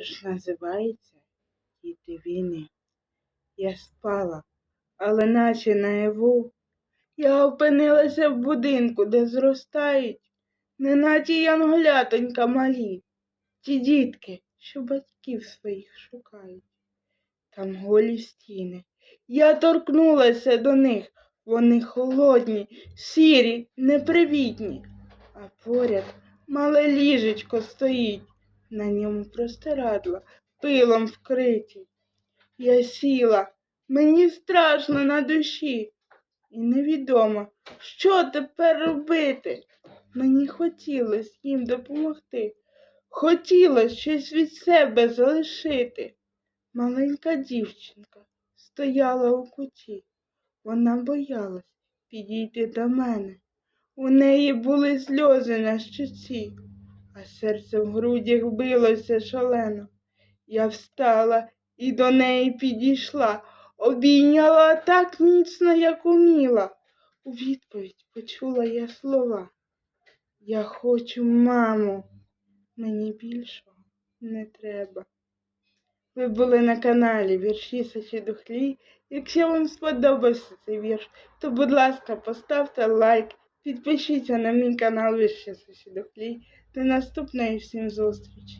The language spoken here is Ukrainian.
Вірш називається Діти війни. Я спала, але наче наяву. Я опинилася в будинку, де зростають, неначе янголятонька малі. Ті дітки, що батьків своїх шукають. Там голі стіни. Я торкнулася до них. Вони холодні, сірі, непривітні. А поряд мале ліжечко стоїть, на ньому простирадла, пилом вкриті. Я сіла, мені страшно на душі, і невідомо, що тепер робити. Мені хотілося їм допомогти, хотілося щось від себе залишити. Маленька дівчинка стояла у куті. Вона боялась підійти до мене. У неї були сльози на щоці, а серце в грудях билося шалено. Я встала і до неї підійшла, обійняла так міцно, як уміла. У відповідь почула я слова. Я хочу, мамо, мені більшого не треба. Ви були на каналі Вірші Саші Духлі. Якщо вам сподобався цей вірш, то, будь ласка, поставте лайк, підпишіться на мій канал Вище Сусідоклій. До наступної всім зустрічі!